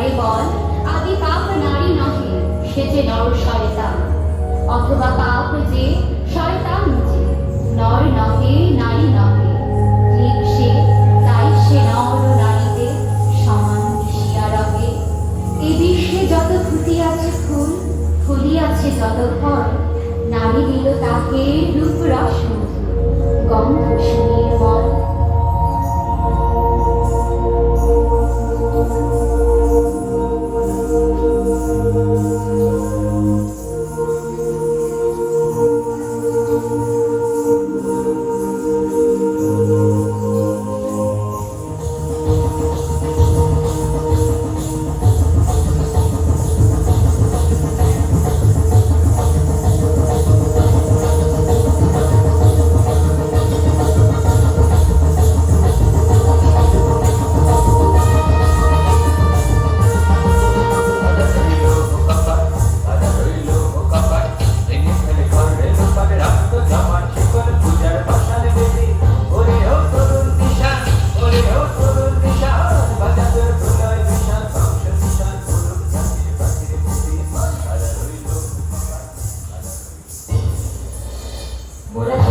তারে বল, আদি পাপ নারী নহে, সে যে নর শয়তান অথবা পাপ যে শয়তান যে নর নহে, নারী নহে। ঠিক সে, তাই সে নর নারীতে সমান মিশিয়া রহে। এ বিশ্বে যত ফুটি আছে ফুল, ফুলি আছে যত ফল, নারী দিল তাকে রূপ রস What?